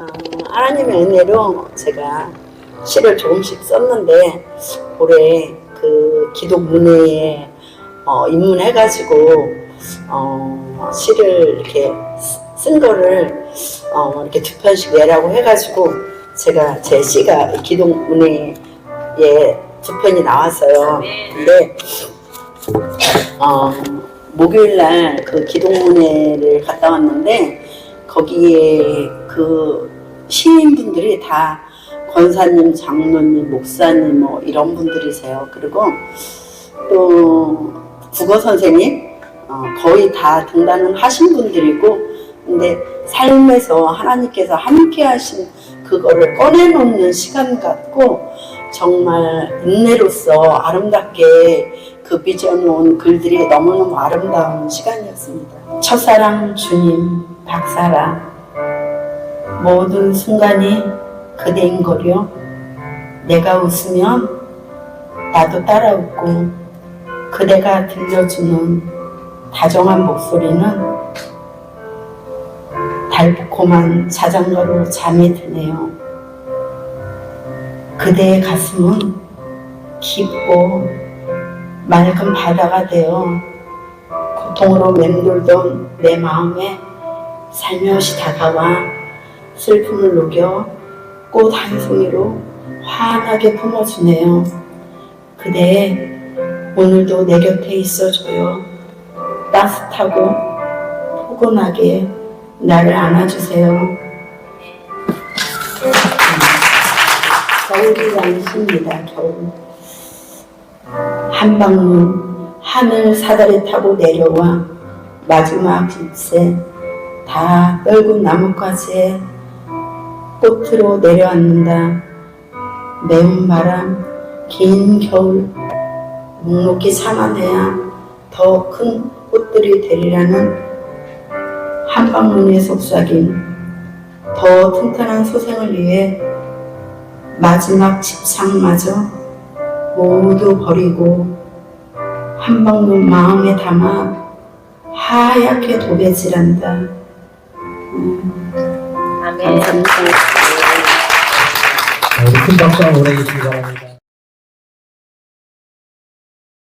어, 하나님의 은혜로 제가 시를 조금씩 썼는데 올해 그 기독문회에 어, 입문해가지고 어, 시를 이렇게 쓴 거를 어, 이렇게 두 편씩 내라고 해가지고 제가 제 시가 기독문회에 두 편이 나왔어요. 근데 어, 목요일 날 그 기독문회를 갔다 왔는데 거기에 그 시민분들이 다 권사님, 장로님, 목사님 뭐 이런 분들이세요. 그리고 또 국어 선생님 어, 거의 다 등단은 하신 분들이고 근데 삶에서 하나님께서 함께 하신 그거를 꺼내놓는 시간 같고 정말 인내로서 아름답게 그 빚어놓은 글들이 너무너무 아름다운 시간이었습니다. 첫사랑 주님 박사라 모든 순간이 그대인 거려 내가 웃으면 나도 따라 웃고 그대가 들려주는 다정한 목소리는 달콤한 자장가로 잠이 드네요. 그대의 가슴은 깊고 맑은 바다가 되어 고통으로 맴돌던 내 마음에 살며시 다가와 슬픔을 녹여 꽃 한 송이로 환하게 품어주네요. 그대 오늘도 내 곁에 있어줘요. 따뜻하고 포근하게 나를 안아주세요. 겨울이라는 시입니다. 겨울. 한방눈 하늘 사다리 타고 내려와 마지막 잎새 다 떨고 나뭇가지에 꽃으로 내려앉는다. 매운 바람, 긴 겨울, 묵묵히 참아내야 더 큰 꽃들이 되리라는 한방눈의 속삭임, 더 튼튼한 소생을 위해 마지막 집착마저 모두 버리고 한방눈 마음에 담아 하얗게 도배질한다. 음, 아멘. 감사합니다. 우리 큰 박수 한번 보내주시기 바랍니다.